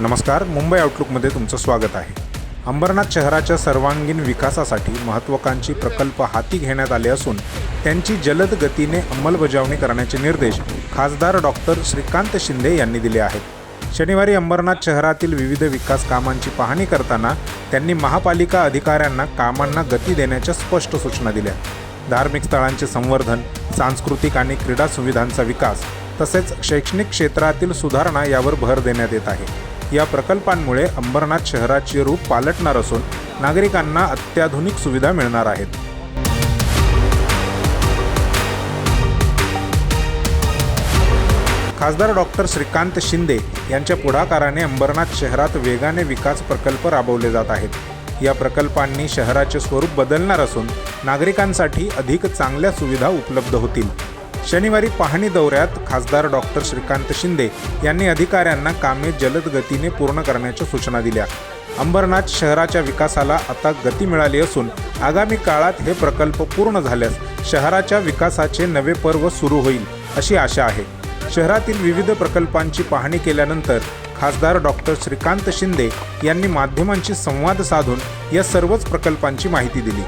नमस्कार मुंबई आउटलुकमध्ये तुमचं स्वागत आहे. अंबरनाथ शहराच्या सर्वांगीण विकासासाठी महत्त्वाकांक्षी प्रकल्प हाती घेण्यात आले असून त्यांची जलद गतीने अंमलबजावणी करण्याचे निर्देश खासदार डॉक्टर श्रीकांत शिंदे यांनी दिले आहेत. शनिवारी अंबरनाथ शहरातील विविध विकास कामांची पाहणी करताना त्यांनी महापालिका अधिकाऱ्यांना कामांना गती देण्याच्या स्पष्ट सूचना दिल्या. धार्मिक स्थळांचे संवर्धन सांस्कृतिक आणि क्रीडा सुविधांचा विकास तसेच शैक्षणिक क्षेत्रातील सुधारणा यावर भर देण्यात येत आहे. या प्रकल्पांमुळे अंबरनाथ शहराचे रूप पालटणार असून नागरिकांना अत्याधुनिक सुविधा मिळणार आहेत. खासदार डॉक्टर श्रीकांत शिंदे यांच्या पुढाकाराने अंबरनाथ शहरात वेगाने विकास प्रकल्प राबवले जात आहेत. या प्रकल्पांनी शहराचे स्वरूप बदलणार असून नागरिकांसाठी अधिक चांगल्या सुविधा उपलब्ध होतील. शनिवारी पाहणी दौऱ्यात खासदार डॉक्टर श्रीकांत शिंदे यांनी अधिकाऱ्यांना कामे जलद गतीने पूर्ण करण्याच्या सूचना दिल्या. अंबरनाथ शहराच्या विकासाला आता गती मिळाली असून आगामी काळात हे प्रकल्प पूर्ण झाल्यास शहराच्या विकासाचे नवे पर्व सुरू होईल अशी आशा आहे. शहरातील विविध प्रकल्पांची पाहणी केल्यानंतर खासदार डॉक्टर श्रीकांत शिंदे यांनी माध्यमांशी संवाद साधून या सर्वच प्रकल्पांची माहिती दिली.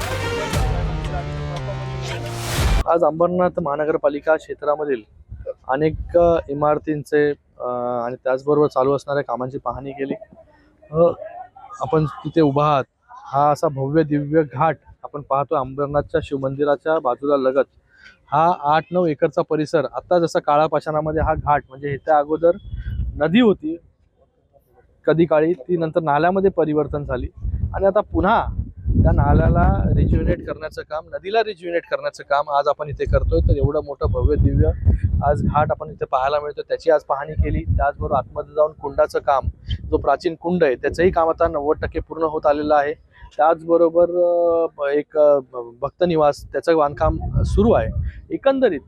आज अंबरनाथ महानगरपालिका क्षेत्रामधील अनेक इमारतींचे आणि त्याचबरोबर चालू असणाऱ्या कामांची पाहणी केली. आपण तिथे उभा आहात. हा असा भव्य दिव्य घाट आपण पाहतो अंबरनाथच्या शिवमंदिराच्या बाजूला लगत. हा आठ नऊ एकरचा परिसर आता जसा काळा पाषाणामध्ये हा घाट म्हणजे ह्याच्या अगोदर नदी होती. कधी काळी ती नंतर नाल्यामध्ये परिवर्तन झाली. आणि आता पुन्हा त्या नाल्याला रिज्युनेट करण्याचं काम नदीला रिज्युनेट करण्याचं काम आज आपण इथे करतोय. तर एवढं मोठं भव्य दिव्य आज घाट आपण इथे पाहायला मिळतो त्याची आज पाहणी केली. त्याचबरोबर आतमध्ये जाऊन कुंडाचं काम जो प्राचीन कुंड आहे त्याचंही काम आता नव्वद टक्के पूर्ण होत आलेलं आहे. त्याचबरोबर एक अं, भक्तनिवास त्याचं बांधकाम सुरू आहे. एकंदरीत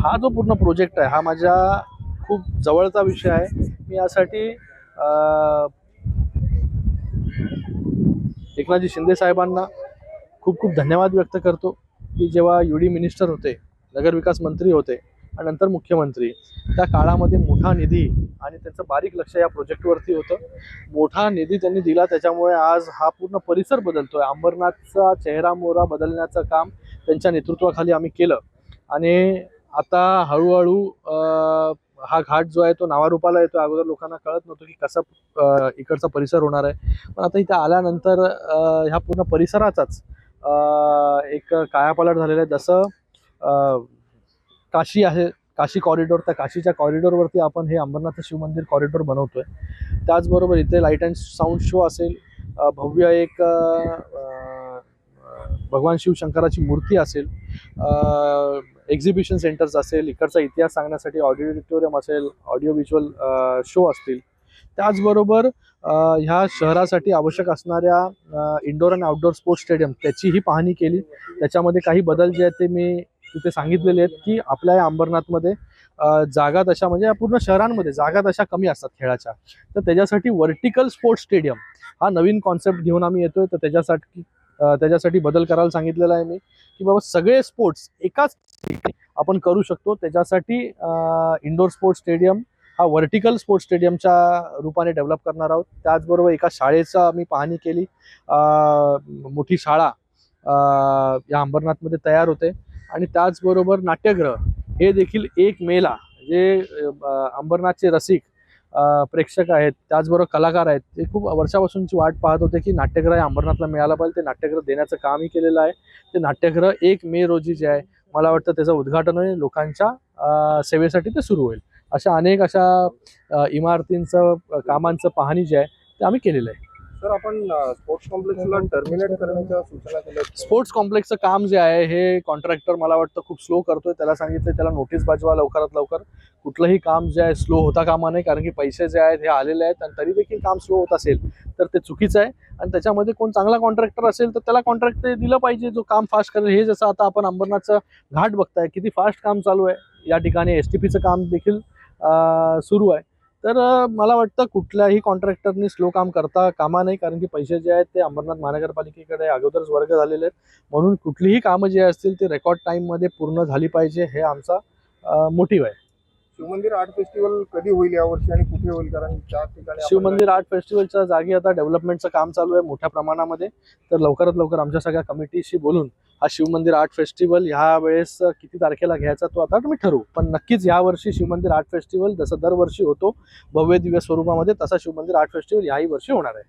हा जो पूर्ण प्रोजेक्ट आहे हा माझ्या खूप जवळचा विषय आहे. मी यासाठी एकनाथजी शिंदे साहेबांना खूप खूप धन्यवाद व्यक्त करतो की जेव्हा यू डी मिनिस्टर होते नगरविकास मंत्री होते आणि नंतर मुख्यमंत्री त्या काळामध्ये मोठा निधी आणि त्यांचं बारीक लक्ष या प्रोजेक्टवरती होतं. मोठा निधी त्यांनी दिला त्याच्यामुळे आज हा पूर्ण परिसर बदलतोय. अंबरनाथचा चेहरा मोहरा बदलण्याचं काम त्यांच्या नेतृत्वाखाली आम्ही केलं. आणि आता हळूहळू हा घाट जो आहे तो नावारूपाला येतो अगोदर लोकांना कळत नव्हतं की कसा इकडचा परिसर होणार आहे. पण आता इथे आल्यानंतर ह्या पूर्ण परिसराचाच एक कायापालट झालेला आहे. जसं काशी आहे काशी कॉरिडॉर त्या काशीच्या कॉरिडॉरवरती आपण हे अंबरनाथ शिवमंदिर कॉरिडॉर बनवतोय. त्याचबरोबर इथे लाइट अँड साऊंड शो असेल. भव्य एक आ, भगवान शिवशंकराची मूर्ती असेल एक्झिबिशन सेंटर्स असेल इकडचा इतिहास सांगण्यासाठी ऑडिओरिटोरियम असेल ऑडिओ व्हिज्युअल शो असतील. त्याचबरोबर ह्या शहरासाठी आवश्यक असणाऱ्या इंडोर आणि आउटडोर स्पोर्ट्स स्टेडियम त्याचीही पाहणी केली. त्याच्यामध्ये काही बदल जे आहेत ते मी तिथे सांगितलेले आहेत की आपल्या या अंबरनाथमध्ये जागा तशा म्हणजे या पूर्ण शहरांमध्ये जागा तशा कमी असतात खेळाच्या. तर त्याच्यासाठी व्हर्टिकल स्पोर्ट्स स्टेडियम हा नवीन कॉन्सेप्ट घेऊन आम्ही येतोय. तर त्याच्यासाठी त्याच्यासाठी बदल करायला सांगितलेला आहे मी की बाबा सगळे स्पोर्ट्स एकाच आपण करू शकतो. त्याच्यासाठी इंडोर स्पोर्ट्स स्टेडियम हा व्हर्टिकल स्पोर्ट्स स्टेडियमच्या रूपाने डेव्हलप करणार आहोत. त्याचबरोबर एका शाळेचा मी पाहणी केली. मोठी शाळा या अंबरनाथमध्ये तयार होते. आणि त्याचबरोबर नाट्यगृह हे देखील एक मेला जे अंबरनाथचे रसिक प्रेक्षक आहेत त्याचबरोबर कलाकार आहेत ते खूप वर्षापासूनची वाट पाहत होते की नाट्यग्रह अंबरनाथला मिळालं पाहिजे ते नाट्यग्रह देण्याचं कामही केलेलं आहे. ते नाट्यग्रह एक मे रोजी जे आहे मला वाटतं त्याचं उद्घाटन होईल लोकांच्या सेवेसाठी ते सुरू होईल. अशा अनेक अशा इमारतींचं कामांचं पाहणी जे आहे ते आम्ही केलेलं आहे. सर आपण स्पोर्ट्स कॉम्प्लेक्सला टर्मिनेट करण्याच्या सूचना केल्या स्पोर्ट्स कॉम्प्लेक्सचं काम जे आहे हे कॉन्ट्रॅक्टर मला वाटतं खूप स्लो करतोय. त्याला सांगितलं त्याला नोटीस पाठवा लवकरात लवकर. कुठलंही काम जे आहे स्लो होता कामा नाही कारण की पैसे जे आहेत हे आलेले आहेत आणि तरी देखील काम स्लो होत असेल तर ते चुकीचं आहे. आणि त्याच्यामध्ये कोण चांगला कॉन्ट्रॅक्टर असेल तर त्याला कॉन्ट्रॅक्ट दिलं पाहिजे. जो काम फास्ट करेल हे जसं आता आपण अंबरनाथचं घाट बघताय किती फास्ट काम चालू आहे. या ठिकाणी एस टी पीचं काम देखील सुरू आहे. तर मला वाटतं कुठल्याही कॉन्ट्रॅक्टरनी स्लो काम करता कामा नाही कारण की पैसे जे आहेत ते अंबरनाथ महानगरपालिकेकडे अगोदरच वर्ग झालेले आहेत. म्हणून कुठलीही कामं जी असतील ती रेकॉर्ड टाईममध्ये पूर्ण झाली पाहिजे हे आमचा मोटिव्ह आहे. शिवमंदिर आर्ट फेस्टिवल कधी होईल यावर्षी आणि कुठे होईल? कारण त्या ठिकाणी शिवमंदिर आर्ट फेस्टिवलच्या जागी आता डेव्हलपमेंटचं काम चालू आहे मोठ्या प्रमाणामध्ये. तर लवकरात लवकर आमच्या सगळ्या कमिटीशी बोलून हा शिवमंदिर आर्ट फेस्टिवल ह्या वेळेस किती तारखेला घ्यायचा तो आता मी ठरवू. पण नक्कीच यावर्षी शिवमंदिर आर्ट फेस्टिवल जसं दरवर्षी होतो भव्य दिव्य स्वरूपामध्ये तसा शिवमंदिर आर्ट फेस्टिवल याही वर्षी होणार आहे.